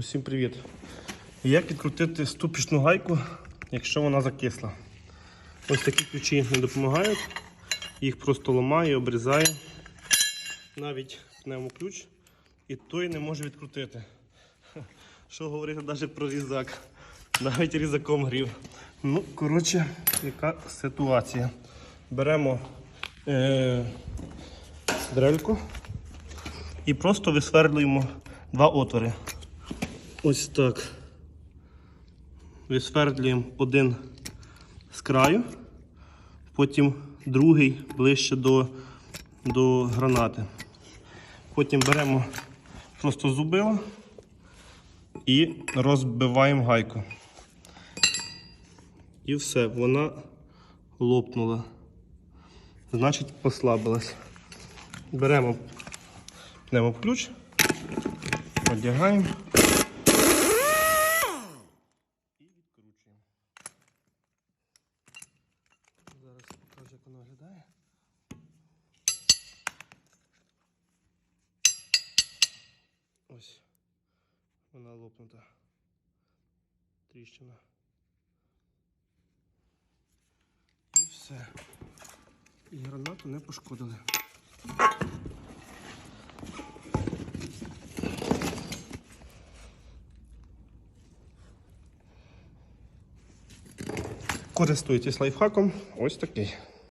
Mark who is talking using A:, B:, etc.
A: Усім привіт! Як відкрутити ступічну гайку, якщо вона закисла? Ось такі ключі не допомагають. Їх просто ламає, обрізає. Навіть пневмоключ. І той не може відкрутити. Що говорити навіть про різак. Навіть різаком грів. Ну, коротше, яка ситуація. Беремо е- дрельку і просто висвердлюємо два отвори. Ось так. Висвердлюємо один з краю, потім другий ближче до, до гранати. Потім беремо просто зубило і розбиваємо гайку. І все, вона лопнула. Значить, послабилась. Беремо пневмоключ, одягаємо і відкручуємо. Зараз покажу, як воно виглядає. Ось вона лопнута. Тріщина. І все. І гранату не пошкодили. Користуйтесь лайфхаком. Ось такий.